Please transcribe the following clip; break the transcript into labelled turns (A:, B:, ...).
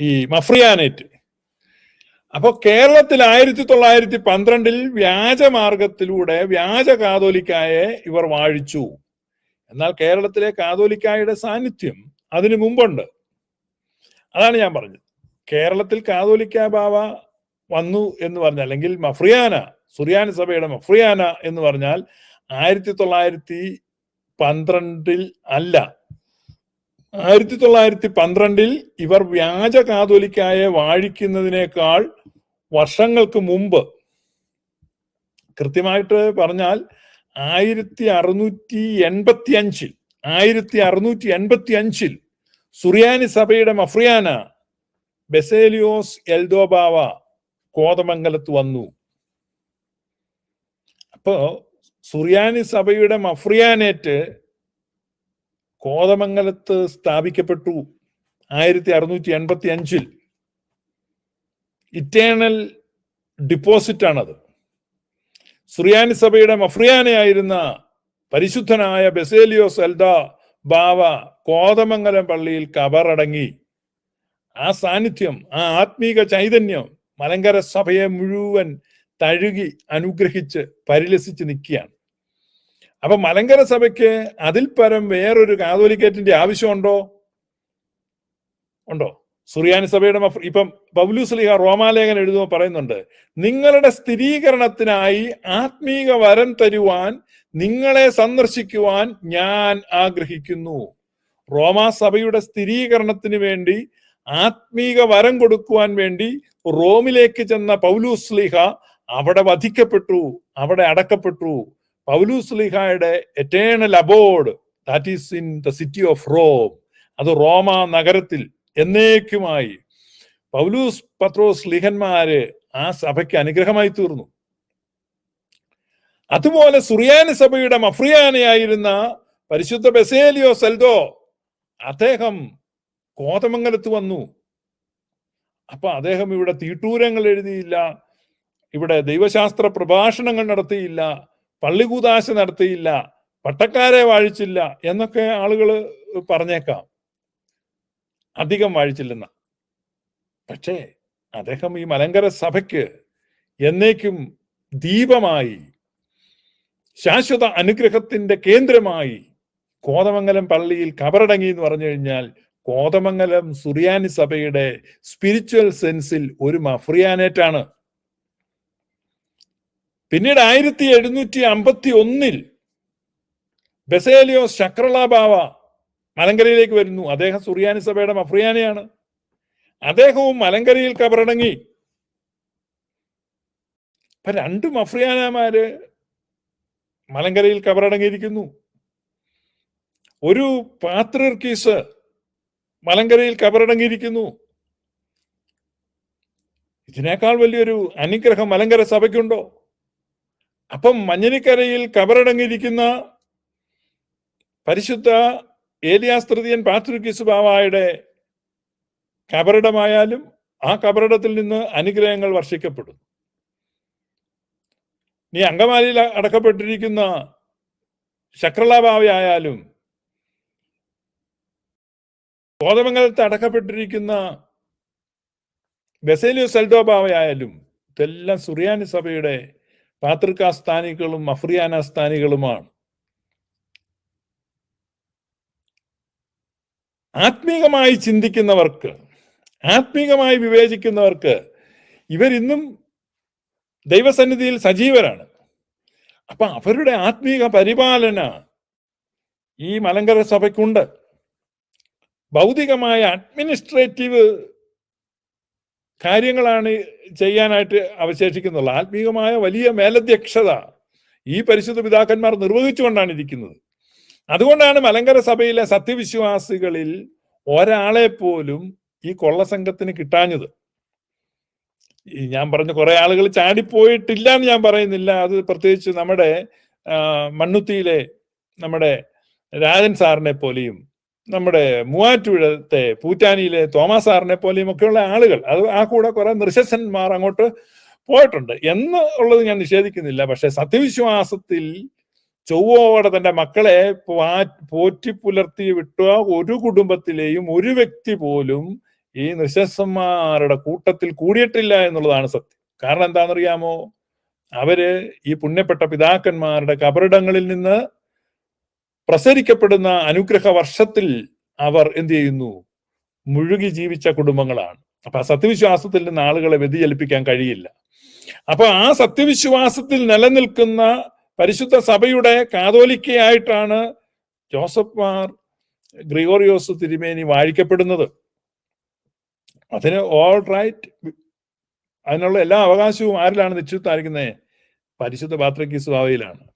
A: ഈ മഫ്രിയാനേറ്റ്. അപ്പൊ കേരളത്തിൽ ആയിരത്തി തൊള്ളായിരത്തി പന്ത്രണ്ടിൽ വ്യാജമാർഗത്തിലൂടെ വ്യാജ കാതോലിക്കായെ ഇവർ വാഴിച്ചു. എന്നാൽ കേരളത്തിലെ കാതോലിക്കായുടെ സാന്നിധ്യം അതിനു മുമ്പുണ്ട്. അതാണ് ഞാൻ പറഞ്ഞത്. കേരളത്തിൽ കാതോലിക്ക ബാവ വന്നു എന്ന് പറഞ്ഞാൽ അല്ലെങ്കിൽ മഫ്രിയാന സുറിയാനി സഭയുടെ മഫ്രിയാന എന്ന് പറഞ്ഞാൽ ആയിരത്തി തൊള്ളായിരത്തി പന്ത്രണ്ടിൽ അല്ല. ആയിരത്തി തൊള്ളായിരത്തി പന്ത്രണ്ടിൽ ഇവർ വ്യാജ കാതോലിക്കായെ വാഴിക്കുന്നതിനേക്കാൾ വർഷങ്ങൾക്ക് മുമ്പ്. കൃത്യമായിട്ട് പറഞ്ഞാൽ ആയിരത്തി അറുന്നൂറ്റി എൺപത്തി അഞ്ചിൽ ആയിരത്തി അറുന്നൂറ്റി എൺപത്തി അഞ്ചിൽ സുറിയാനി സഭയുടെ മഫ്രിയാന ബെസേലിയോസ് എൽദോബാവ കോതമംഗലത്ത് വന്നു. അപ്പോ സുറിയാനി സഭയുടെ മഫ്രിയാനേറ്റ് കോതമംഗലത്ത് സ്ഥാപിക്കപ്പെട്ടു ആയിരത്തി അറുന്നൂറ്റി എൺപത്തി അഞ്ചിൽ ഇറ്റേണൽ ഡിപ്പോസിറ്റ് ആണത്. സുറിയാനി സഭയുടെ മഫ്രിയാനയായിരുന്ന പരിശുദ്ധനായ ബെസേലിയോ സെൽദ ബാവ കോതമംഗലം പള്ളിയിൽ കബറടങ്ങി. ആ സാന്നിധ്യം ആ ആത്മീക ചൈതന്യം മലങ്കര സഭയെ മുഴുവൻ തഴുകി അനുഗ്രഹിച്ച് പരിലസിച്ച് നിൽക്കുകയാണ്. അപ്പൊ മലങ്കര സഭയ്ക്ക് അതിൽ പരം വേറൊരു കാതോലിക്കേറ്റിന്റെ ആവശ്യമുണ്ടോ ഉണ്ടോ? സുറിയാനി സഭയുടെ ഇപ്പം പൗലൂസ്ലിഹ റോമാലേഖൻ എഴുതുമ്പോൾ പറയുന്നുണ്ട് നിങ്ങളുടെ സ്ഥിരീകരണത്തിനായി ആത്മീക വരം തരുവാൻ നിങ്ങളെ സന്ദർശിക്കുവാൻ ഞാൻ ആഗ്രഹിക്കുന്നു. റോമാ സഭയുടെ സ്ഥിരീകരണത്തിന് വേണ്ടി ആത്മീക വരം കൊടുക്കുവാൻ വേണ്ടി റോമിലേക്ക് ചെന്ന പൗലൂസ്ലിഹ അവിടെ വധിക്കപ്പെട്ടു അവിടെ അടക്കപ്പെട്ടു. പൗലൂസ്ലിഹയുടെ eternal abode that is in the city of Rome അത് റോമ നഗരത്തിൽ എന്നേക്കുമായി പൗലൂസ് പത്രോസ് ലിഹന്മാര് ആ സഭയ്ക്ക് അനുഗ്രഹമായി തീർന്നു. അതുപോലെ സുറിയാനി സഭയുടെ മഫ്രിയാനയായിരുന്ന പരിശുദ്ധ ബെസേലിയോ സെൽദോ അദ്ദേഹം കോതമംഗലത്ത് വന്നു. അപ്പൊ അദ്ദേഹം ഇവിടെ തീട്ടൂരങ്ങൾ എഴുതിയില്ല ഇവിടെ ദൈവശാസ്ത്ര പ്രഭാഷണങ്ങൾ നടത്തിയില്ല പള്ളികൂതാശ നടത്തിയില്ല പട്ടക്കാരെ വാഴിച്ചില്ല എന്നൊക്കെ ആളുകൾ പറഞ്ഞേക്കാം. അധികം വാഴിച്ചില്ലെന്ന. പക്ഷേ അദ്ദേഹം ഈ മലങ്കര സഭയ്ക്ക് എന്നേക്കും ദീപമായി ശാശ്വത അനുഗ്രഹത്തിന്റെ കേന്ദ്രമായി കോതമംഗലം പള്ളിയിൽ കബറടങ്ങി എന്ന് പറഞ്ഞു കഴിഞ്ഞാൽ കോതമംഗലം സുറിയാനി സഭയുടെ സ്പിരിച്വൽ സെൻസിൽ ഒരു മഫ്രിയാനേറ്റാണ്. പിന്നീട് ആയിരത്തി എഴുന്നൂറ്റി അമ്പത്തി ഒന്നിൽ ബെസേലിയോ ശക്രളാബാവ മലങ്കരയിലേക്ക് വരുന്നു. അദ്ദേഹം സുറിയാനി സഭയുടെ മഫ്രിയാനിയാണ്. അദ്ദേഹവും മലങ്കരയിൽ കബറടങ്ങി. ഇപ്പൊ രണ്ട് മഫ്രിയാനമാര് മലങ്കരയിൽ കബറടങ്ങിയിരിക്കുന്നു. ഒരു പാത്രീർക്കീസ് മലങ്കരയിൽ കബറടങ്ങിയിരിക്കുന്നു. ഇതിനേക്കാൾ വലിയൊരു അനുഗ്രഹം മലങ്കര സഭയ്ക്കുണ്ടോ? അപ്പം മഞ്ഞനിക്കരയിൽ കബറടങ്ങിയിരിക്കുന്ന പരിശുദ്ധ ഏലിയാസ്തൃതിയൻ പാത്രിക്കിസ് ബാവായുടെ കബറിടമായാലും ആ കബറിടത്തിൽ നിന്ന് അനുഗ്രഹങ്ങൾ വർഷിക്കപ്പെടും നീ അങ്കമാലിയിൽ അടക്കപ്പെട്ടിരിക്കുന്ന ശക്രലാഭാവയായാലും കോതമംഗലത്ത് അടക്കപ്പെട്ടിരിക്കുന്ന ബെസേലിയോ സെൽഡോബാവയായാലും ഇതെല്ലാം സുറിയാനി സഭയുടെ പാത്രികാ സ്ഥാനികളും മഫ്രിയാന സ്ഥാനികളുമാണ് ആത്മീകമായി ചിന്തിക്കുന്നവർക്ക് ആത്മീകമായി വിവേചിക്കുന്നവർക്ക് ഇവരിന്നും ദൈവസന്നിധിയിൽ സജീവരാണ്. അപ്പൊ അവരുടെ ആത്മീക പരിപാലന ഈ മലങ്കര സഭയ്ക്കുണ്ട്. ഭൗതികമായ അഡ്മിനിസ്ട്രേറ്റീവ് കാര്യങ്ങളാണ് ചെയ്യാനായിട്ട് അവശേഷിക്കുന്നുള്ളത് ആത്മീയമായ വലിയ മേലധ്യക്ഷത ഈ പരിശുദ്ധ പിതാക്കന്മാർ നിർവഹിച്ചുകൊണ്ടാണ് ഇരിക്കുന്നത്. അതുകൊണ്ടാണ് മലങ്കര സഭയിലെ സത്യവിശ്വാസികളിൽ ഒരാളെ പോലും ഈ കൊള്ളസംഘത്തിന് കിട്ടാഞ്ഞത്. ഈ ഞാൻ പറഞ്ഞ കുറെ ആളുകൾ ചാടിപ്പോയിട്ടില്ല എന്ന് ഞാൻ പറയുന്നില്ല. അത് പ്രത്യേകിച്ച് നമ്മുടെ മണ്ണുത്തിയിലെ നമ്മുടെ രാജൻ സാറിനെ പോലെയും നമ്മുടെ മൂവാറ്റുപുഴത്തെ പൂറ്റാനിയിലെ തോമസ് സാറിനെ പോലെയും ഒക്കെയുള്ള ആളുകൾ. അത് ആ കൂടെ കുറെ നിർശസന്മാർ അങ്ങോട്ട് പോയിട്ടുണ്ട്. എന്ന് ഉള്ളത് ഞാൻ നിഷേധിക്കുന്നില്ല. പക്ഷെ സത്യവിശ്വാസത്തിൽ ചൊവ്വോടെ തന്റെ മക്കളെ പോറ്റി പുലർത്തി വിട്ട. ഒരു കുടുംബത്തിലെയും ഒരു വ്യക്തി പോലും ഈ നിശസ്സന്മാരുടെ കൂട്ടത്തിൽ കൂടിയിട്ടില്ല എന്നുള്ളതാണ് സത്യം. കാരണം എന്താണെന്നറിയാമോ? അവർ ഈ പുണ്യപ്പെട്ട പിതാക്കന്മാരുടെ കബറിടങ്ങളിൽ നിന്ന് പ്രസരിക്കപ്പെടുന്ന അനുഗ്രഹ വർഷത്തിൽ അവർ എന്ത് ചെയ്യുന്നു? മുഴുകി ജീവിച്ച കുടുംബങ്ങളാണ്. അപ്പൊ ആ സത്യവിശ്വാസത്തിൽ നിന്ന് ആളുകളെ വ്യതിചലിപ്പിക്കാൻ കഴിയില്ല. അപ്പൊ ആ സത്യവിശ്വാസത്തിൽ നിലനിൽക്കുന്ന പരിശുദ്ധ സഭയുടെ കാതോലിക്കയായിട്ടാണ് ജോസഫ് മാർ ഗ്രിഗോറിയോസ് തിരുമേനി വാഴിക്കപ്പെടുന്നത്. അതിന് ഓൾ റൈറ്റ് അതിനുള്ള എല്ലാ അവകാശവും ആരിലാണ് നിശ്ചയിത്തായിരിക്കുന്നത് പരിശുദ്ധ പാത്രക്കീസ് സ്വാവയിലാണ്